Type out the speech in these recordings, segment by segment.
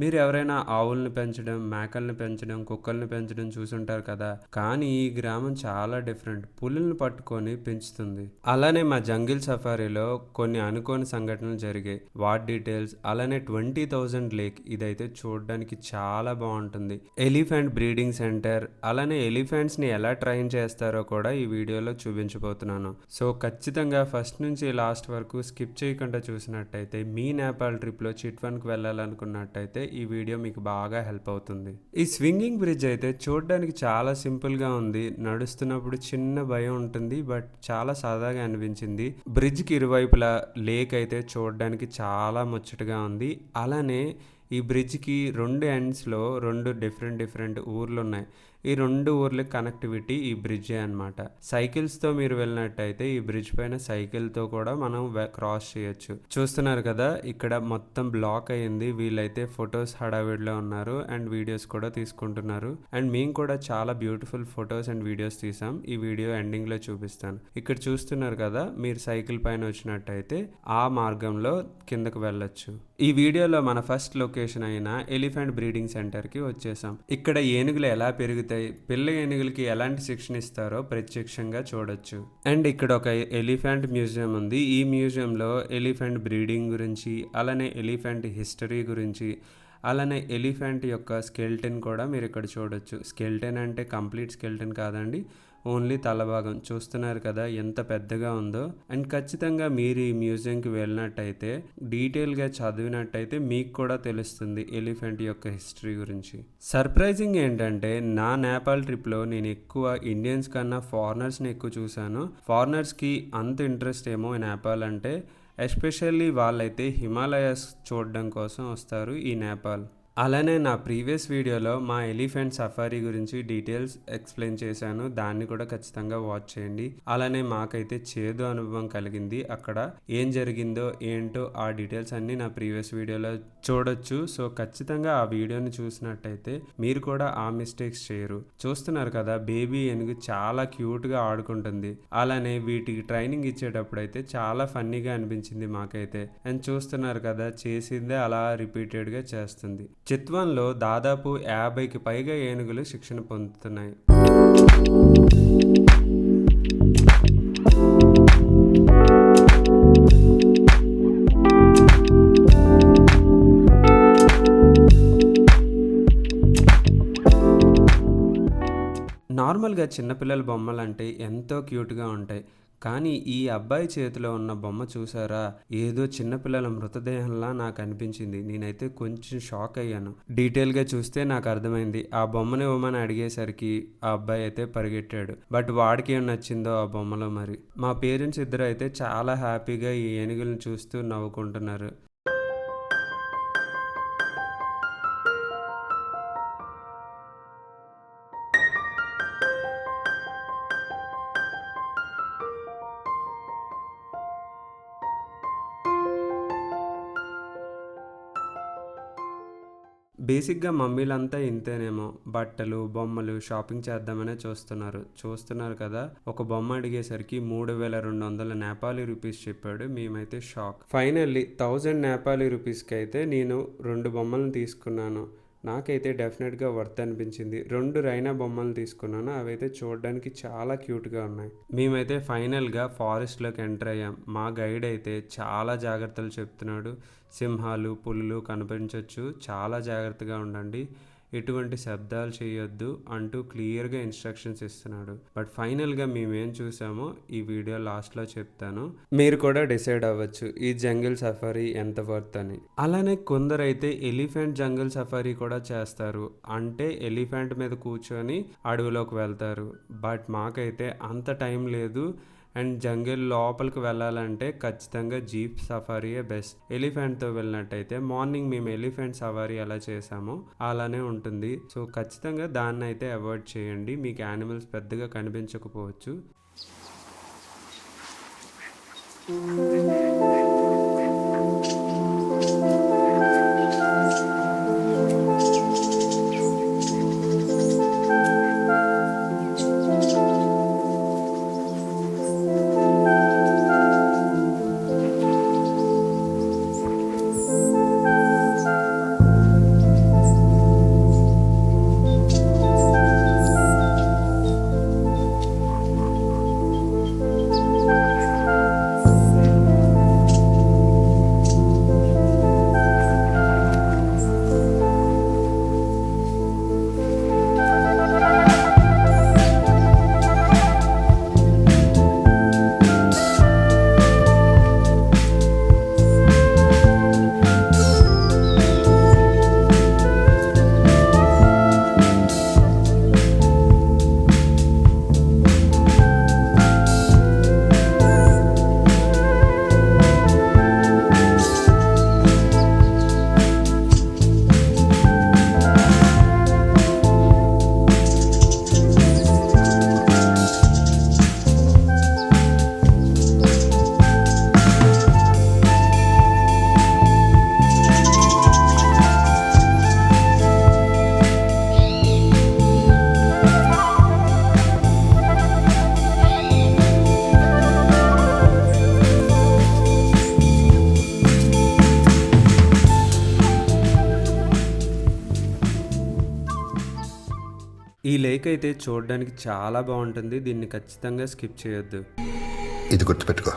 మీరు ఎవరైనా ఆవుల్ని పెంచడం మేకల్ని పెంచడం కుక్కల్ని పెంచడం చూసుంటారు కదా? కానీ ఈ గ్రామం చాలా డిఫరెంట్. పులుల్ని పట్టుకొని పెంచుతుంది. అలానే మా జంగిల్ సఫారీలో కొన్ని అనుకోని సంఘటనలు జరిగాయి. వాట్ డీటెయిల్స్ అలానే ట్వంటీ థౌజండ్ లేక్ ఇదైతే చూడడానికి చాలా బాగుంటుంది. ఎలిఫెంట్ బ్రీడింగ్ సెంటర్ అలానే ఎలిఫెంట్స్ని ఎలా ట్రైన్ చేస్తారో కూడా ఈ వీడియోలో చూపించబోతున్నాను. సో ఖచ్చితంగా ఫస్ట్ నుంచి లాస్ట్ వరకు స్కిప్ చేయకుండా చూసినట్టయితే మీ నేపాల్ ట్రిప్లో చిట్ వన్కి వెళ్ళాలనుకున్నట్టయితే ఈ వీడియో మీకు బాగా హెల్ప్ అవుతుంది. ఈ స్వింగింగ్ బ్రిడ్జ్ అయితే చూడడానికి చాలా సింపుల్గా ఉంది. నడుస్తున్నప్పుడు చిన్న భయం ఉంటుంది. బట్ చాలా సరదాగా అనిపించింది. బ్రిడ్జ్కి ఇరువైపులా లేక్ అయితే చూడడానికి చాలా ముచ్చటగా ఉంది. అలానే ఈ బ్రిడ్జ్కి రెండు ఎండ్స్లో రెండు డిఫరెంట్ డిఫరెంట్ ఊర్లు ఉన్నాయి ఈ రెండు ఊర్లకి కనెక్టివిటీ ఈ బ్రిడ్జే అనమాట సైకిల్స్తో మీరు వెళ్ళినట్టయితే ఈ బ్రిడ్జ్ పైన సైకిల్తో కూడా మనం క్రాస్ చేయొచ్చు. చూస్తున్నారు కదా ఇక్కడ మొత్తం బ్లాక్ అయ్యింది వీళ్ళైతే ఫొటోస్ హడావిడిలో ఉన్నారు అండ్ వీడియోస్ కూడా తీసుకుంటున్నారు. అండ్ మేము కూడా చాలా బ్యూటిఫుల్ ఫొటోస్ అండ్ వీడియోస్ తీసాం. ఈ వీడియో ఎండింగ్లో చూపిస్తాను. ఇక్కడ చూస్తున్నారు కదా మీరు సైకిల్ పైన వచ్చినట్టయితే ఆ మార్గంలో కిందకు వెళ్ళొచ్చు. ఈ వీడియోలో మన ఫస్ట్ లొకేషన్ అయిన ఎలిఫెంట్ బ్రీడింగ్ సెంటర్కి వచ్చేసాం. ఇక్కడ ఏనుగులు ఎలా పెరుగుతాయి పిల్ల ఏనుగులకి ఎలాంటి శిక్షణ ఇస్తారో ప్రత్యక్షంగా చూడొచ్చు. అండ్ ఇక్కడ ఒక ఎలిఫెంట్ మ్యూజియం ఉంది. ఈ మ్యూజియంలో ఎలిఫెంట్ బ్రీడింగ్ గురించి అలానే ఎలిఫెంట్ హిస్టరీ గురించి అలానే ఎలిఫెంట్ యొక్క స్కెల్టన్ కూడా మీరు ఇక్కడ చూడొచ్చు. స్కెల్టన్ అంటే కంప్లీట్ స్కెల్టన్ కాదండి. ఓన్లీ తలభాగం చూస్తున్నారు కదా ఎంత పెద్దగా ఉందో. అండ్ ఖచ్చితంగా మీరు ఈ మ్యూజియంకి వెళ్ళినట్టయితే డీటెయిల్గా చదివినట్టయితే మీకు కూడా తెలుస్తుంది ఎలిఫెంట్ యొక్క హిస్టరీ గురించి. సర్ప్రైజింగ్ ఏంటంటే నా నేపాల్ ట్రిప్లో నేను ఎక్కువ ఇండియన్స్ కన్నా ఫారినర్స్ని ఎక్కువ చూశాను. ఫారినర్స్కి అంత ఇంట్రెస్ట్ ఏమో నేపాల్ అంటే ఎస్పెషల్లీ వాళ్ళైతే హిమాలయాస్ చూడడం కోసం వస్తారు ఈ నేపాల్. అలానే నా ప్రీవియస్ వీడియోలో మా ఎలిఫెంట్ సఫారీ గురించి డీటెయిల్స్ ఎక్స్ప్లెయిన్ చేశాను. దాన్ని కూడా ఖచ్చితంగా వాచ్ చేయండి. అలానే మాకైతే చేదు అనుభవం కలిగింది. అక్కడ ఏం జరిగిందో ఏంటో ఆ డీటెయిల్స్ అన్ని నా ప్రీవియస్ వీడియోలో చూడొచ్చు. సో ఖచ్చితంగా ఆ వీడియోని చూసినట్టయితే మీరు కూడా ఆ మిస్టేక్స్ చేయరు. చూస్తున్నారు కదా బేబీ ఏనుగు చాలా క్యూట్గా ఆడుకుంటుంది. అలానే వీటికి ట్రైనింగ్ ఇచ్చేటప్పుడు అయితే చాలా ఫన్నీగా అనిపించింది మాకైతే. అండ్ చూస్తున్నారు కదా చేసిందే అలా రిపీటెడ్గా చేస్తుంది. చిత్వంలో దాదాపు యాభైకి పైగా ఏనుగులు శిక్షణ పొందుతున్నాయి. నార్మల్గా చిన్నపిల్లల బొమ్మలు అంటే ఎంతో క్యూట్గా ఉంటాయి. కానీ ఈ అబ్బాయి చేతిలో ఉన్న బొమ్మ చూసారా? ఏదో చిన్నపిల్లల మృతదేహంలా నాకు అనిపించింది. నేనైతే కొంచెం షాక్ అయ్యాను. డీటెయిల్గా చూస్తే నాకు అర్థమైంది. ఆ బొమ్మని ఇవ్వమని అడిగేసరికి ఆ అబ్బాయి అయితే పరిగెట్టాడు. బట్ వాడికి ఏం నచ్చిందో ఆ బొమ్మలో మరి. మా పేరెంట్స్ ఇద్దరు అయితే చాలా హ్యాపీగా ఈ ఏనుగులను చూస్తూ నవ్వుకుంటున్నారు. బేసిక్గా మమ్మీలంతా ఇంతేనేమో. బట్టలు బొమ్మలు షాపింగ్ చేద్దామనే చూస్తున్నారు. చూస్తున్నారు కదా ఒక బొమ్మ అడిగేసరికి మూడు వేల రెండు వందల నేపాలీ రూపీస్ చెప్పాడు. మేమైతే షాక్. ఫైనల్లీ థౌజండ్ నేపాలీ రూపీస్కి అయితే నేను రెండు బొమ్మలను తీసుకున్నాను. నాకైతే డెఫినెట్గా వర్త్ అనిపించింది. రెండు రైనా బొమ్మలు తీసుకున్నాను. అవైతే చూడడానికి చాలా క్యూట్గా ఉన్నాయి. మేమైతే ఫైనల్గా ఫారెస్ట్లోకి ఎంటర్ అయ్యాం. మా గైడ్ అయితే చాలా జాగ్రత్తలు చెప్తున్నాడు. సింహాలు పులులు కనిపించవచ్చు చాలా జాగ్రత్తగా ఉండండి. ఎటువంటి శబ్దాలు చేయొద్దు అంటూ క్లియర్గా ఇన్స్ట్రక్షన్స్ ఇస్తున్నాడు. బట్ ఫైనల్గా మేమేం చూసామో ఈ వీడియో లాస్ట్లో చెప్తాను. మీరు కూడా డిసైడ్ అవ్వచ్చు ఈ జంగిల్ సఫారీ ఎంత వర్త్ అని. అలానే కొందరైతే ఎలిఫెంట్ జంగిల్ సఫారీ కూడా చేస్తారు. అంటే ఎలిఫెంట్ మీద కూర్చొని అడవిలోకి వెళ్తారు. బట్ మాకైతే అంత టైం లేదు. అండ్ జంగిల్ లోపలికి వెళ్ళాలంటే ఖచ్చితంగా జీప్ సఫారీయే బెస్ట్. ఎలిఫెంట్తో వెళ్ళినట్టయితే మార్నింగ్ మేము ఎలిఫెంట్ సఫారీ ఎలా చేసామో అలానే ఉంటుంది. సో ఖచ్చితంగా దాన్ని అయితే అవాయిడ్ చేయండి. మీకు యానిమల్స్ పెద్దగా కనిపించకపోవచ్చు. ఈ లేక్ అయితే చూడడానికి చాలా బాగుంటుంది. దీన్ని ఖచ్చితంగా స్కిప్ చేయొద్దు. ఇది గుర్తుపెట్టుకో.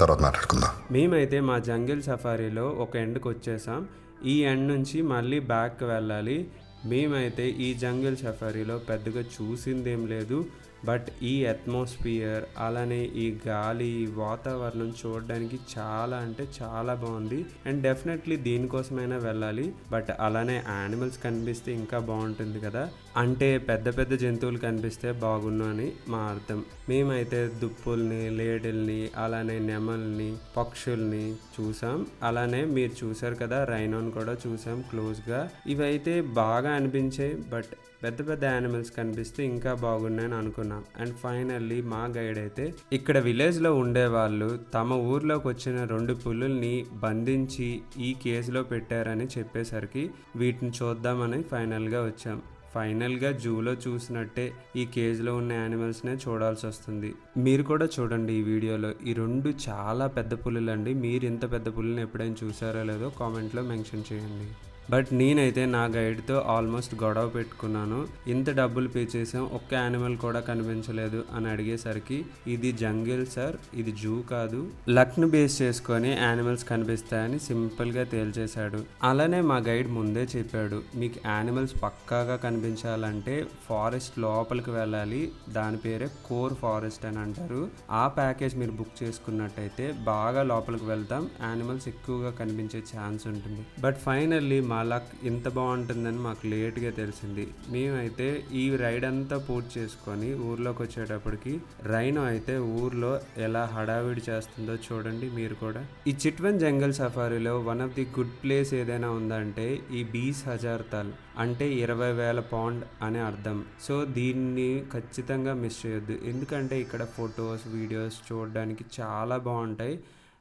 తర్వాత మాట్లాడుకుందాం. మేమైతే మా జంగిల్ సఫారీలో ఒక ఎండ్కి వచ్చేసాం. ఈ ఎండ్ నుంచి మళ్ళీ బ్యాక్ వెళ్ళాలి. మేమైతే ఈ జంగిల్ సఫారీలో పెద్దగా చూసిందేం లేదు. బట్ ఈ అట్మాస్ఫియర్ అలానే ఈ గాలి వాతావరణం చూడడానికి చాలా అంటే చాలా బాగుంది. అండ్ డెఫినెట్లీ దీనికోసమైనా వెళ్ళాలి. బట్ అలానే యానిమల్స్ కనిపిస్తే ఇంకా బాగుంటుంది కదా. అంటే పెద్ద పెద్ద జంతువులు కనిపిస్తే బాగున్ను అని మా అర్థం. మేమైతే దుప్పుల్ని లేడల్ని అలానే నెమల్ని పక్షుల్ని చూసాం. అలానే మీరు చూసారు కదా రైనోని కూడా చూసాం క్లోజ్గా. ఇవైతే బాగా అనిపించాయి బట్ పెద్ద పెద్ద యానిమల్స్ కనిపిస్తే ఇంకా బాగున్నాయని అనుకున్నాం. అండ్ ఫైనల్లీ మా గైడ్ అయితే ఇక్కడ విలేజ్లో ఉండేవాళ్ళు తమ ఊర్లోకి వచ్చిన రెండు పులుల్ని బంధించి ఈ కేసులో పెట్టారని చెప్పేసరికి వీటిని చూద్దామని ఫైనల్గా వచ్చాం. ఫైనల్గా జూలో చూసినట్టే ఈ కేజ్లో ఉన్న యానిమల్స్నే చూడాల్సి వస్తుంది మీరు కూడా చూడండి ఈ వీడియోలో. ఈ రెండు చాలా పెద్ద పులులు అండి మీరు ఇంత పెద్ద పులుని ఎప్పుడైనా చూసారో లేదో కామెంట్లో మెన్షన్ చేయండి. బట్ నేనైతే నా గైడ్తో ఆల్మోస్ట్ గొడవ పెట్టుకున్నాను. ఇంత డబ్బులు పే చేసాం ఒక్క యానిమల్ కూడా కనిపించలేదు అని అడిగేసరికి ఇది జంగిల్ సార్ ఇది జూ కాదు. లక్ను బేస్ చేసుకొని యానిమల్స్ కనిపిస్తాయని సింపుల్గా తేల్చేశాడు. అలానే మా గైడ్ ముందే చెప్పాడు మీకు యానిమల్స్ పక్కాగా కనిపించాలంటే ఫారెస్ట్ లోపలికి వెళ్ళాలి దాని పేరే కోర్ ఫారెస్ట్ అని అంటారు. ఆ ప్యాకేజ్ మీరు బుక్ చేసుకున్నట్టయితే బాగా లోపలికి వెళ్తాం యానిమల్స్ ఎక్కువగా కనిపించే ఛాన్స్ ఉంటుంది. బట్ ఫైనల్లీ మా లక్ ఇంత బాగుంటుందని మాకు లేట్గా తెలిసింది. మేమైతే ఈ రైడ్ అంతా పూర్తి చేసుకొని ఊర్లోకి వచ్చేటప్పటికి రైనో అయితే ఊర్లో ఎలా హడావిడి చేస్తుందో చూడండి మీరు కూడా. ఈ Chitwan jungle సఫారీలో one of the good place ఏదైనా ఉందంటే ఈ బీస్ హజార్ తల్. అంటే ఇరవై వేల పౌండ్ అనే అర్థం. సో దీన్ని ఖచ్చితంగా మిస్ చేయొద్దు. ఎందుకంటే ఇక్కడ ఫొటోస్ వీడియోస్ చూడడానికి చాలా బాగుంటాయి.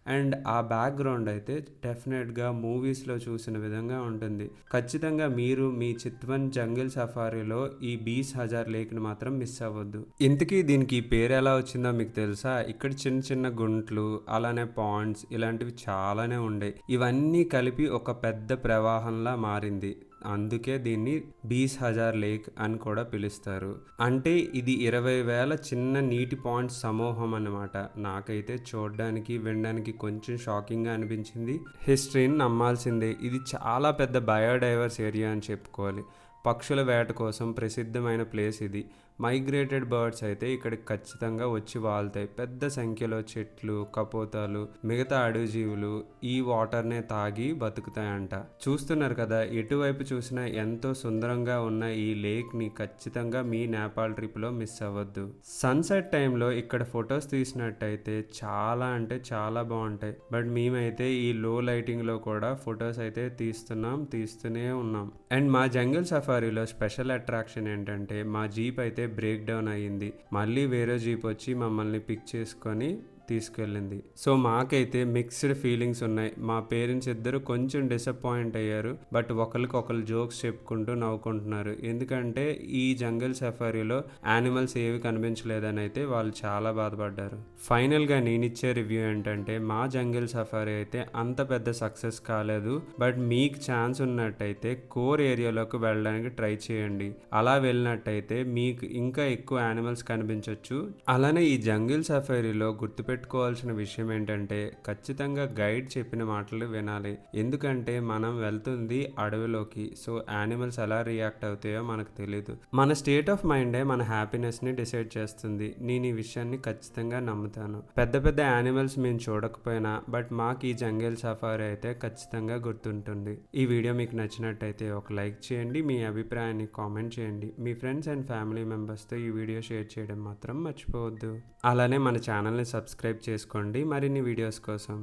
అండ్ ఆ బ్యాక్గ్రౌండ్ అయితే డెఫినెట్గా మూవీస్లో చూసిన విధంగా ఉంటుంది. ఖచ్చితంగా మీరు మీ చిత్వన్ జంగిల్ సఫారీలో ఈ బీస్ హజార్ లేక్ని మాత్రం మిస్ అవ్వద్దు. ఇంతకీ దీనికి పేరు ఎలా వచ్చిందో మీకు తెలుసా? ఇక్కడ చిన్న చిన్న గుంట్లు అలానే పాండ్స్ ఇలాంటివి చాలానే ఉండే. ఇవన్నీ కలిపి ఒక పెద్ద ప్రవాహంలా మారింది. అందుకే దీన్ని బీస్ హజార్ లేక్ అని కూడా పిలుస్తారు. అంటే ఇది ఇరవై వేల చిన్న నీటి పాయింట్స్ సమూహం అన్నమాట. నాకైతే చూడడానికి వినడానికి కొంచెం షాకింగ్గా అనిపించింది. హిస్టరీని నమ్మాల్సిందే. ఇది చాలా పెద్ద బయోడైవర్స్ ఏరియా అని చెప్పుకోవాలి. పక్షుల వేట కోసం ప్రసిద్ధమైన ప్లేస్ ఇది. మైగ్రేటెడ్ బర్డ్స్ అయితే ఇక్కడికి ఖచ్చితంగా వచ్చి వాళ్తాయి. పెద్ద సంఖ్యలో చెట్లు కపోతాలు మిగతా అడవి జీవులు ఈ వాటర్నే తాగి బతుకుతాయంట. చూస్తున్నారు కదా ఎటువైపు చూసినా ఎంతో సుందరంగా ఉన్న ఈ లేక్ని ఖచ్చితంగా మీ నేపాల్ ట్రిప్లో మిస్ అవ్వద్దు. సన్సెట్ టైంలో ఇక్కడ ఫొటోస్ తీసినట్టయితే చాలా అంటే చాలా బాగుంటాయి. బట్ మేమైతే ఈ లో లైటింగ్లో కూడా ఫొటోస్ అయితే తీస్తున్నాం తీస్తూనే ఉన్నాం. అండ్ మా జంగిల్ సఫారీలో స్పెషల్ అట్రాక్షన్ ఏంటంటే మా జీప్ అయితే బ్రేక్ డౌన్ అయ్యింది. మళ్ళీ వేరే జీప్ వచ్చి మమ్మల్ని పిక్ చేసుకొని తీసుకెళ్ళింది. సో మాకైతే మిక్స్డ్ ఫీలింగ్స్ ఉన్నాయి. మా పేరెంట్స్ ఇద్దరు కొంచెం డిసప్పాయింట్ అయ్యారు. బట్ ఒకరికొకరు జోక్స్ చెప్పుకుంటూ నవ్వుకుంటున్నారు. ఎందుకంటే ఈ జంగల్ సఫారీలో యానిమల్స్ ఏవి కనిపించలేదని అయితే వాళ్ళు చాలా బాధపడ్డారు. ఫైనల్గా నేను ఇచ్చే రివ్యూ ఏంటంటే మా జంగల్ సఫారీ అయితే అంత పెద్ద సక్సెస్ కాలేదు. బట్ మీకు ఛాన్స్ ఉన్నట్టయితే కోర్ ఏరియాలోకి వెళ్ళడానికి ట్రై చేయండి. అలా వెళ్ళినట్టయితే మీకు ఇంకా ఎక్కువ యానిమల్స్ కనిపించవచ్చు అలానే ఈ జంగిల్ సఫారీలో గుర్తుపెట్టుకోవాల్సిన విషయం ఏంటంటే ఖచ్చితంగా గైడ్ చెప్పిన మాటలు వినాలి. ఎందుకంటే మనం వెళ్తుంది అడవిలోకి. సో యానిమల్స్ ఎలా రియాక్ట్ అవుతాయో మనకు తెలియదు మన స్టేట్ ఆఫ్ మైండే మన హ్యాపీనెస్ని డిసైడ్ చేస్తుంది. నేను ఈ విషయాన్ని ఖచ్చితంగా నమ్ముతాను. పెద్ద పెద్ద యానిమల్స్ మేము చూడకపోయినా బట్ మాకు ఈ జంగిల్ సఫారీ అయితే ఖచ్చితంగా గుర్తుంటుంది. ఈ వీడియో మీకు నచ్చినట్టయితే ఒక లైక్ చేయండి మీ అభిప్రాయాన్ని కామెంట్ చేయండి. మీ ఫ్రెండ్స్ అండ్ ఫ్యామిలీ మెంబర్స్తో ఈ వీడియో షేర్ చేయడం మాత్రం మర్చిపోవద్దు. అలానే మన ఛానల్ని సబ్స్క్రైబ్ చేసుకోండి మరిన్ని వీడియోస్ కోసం.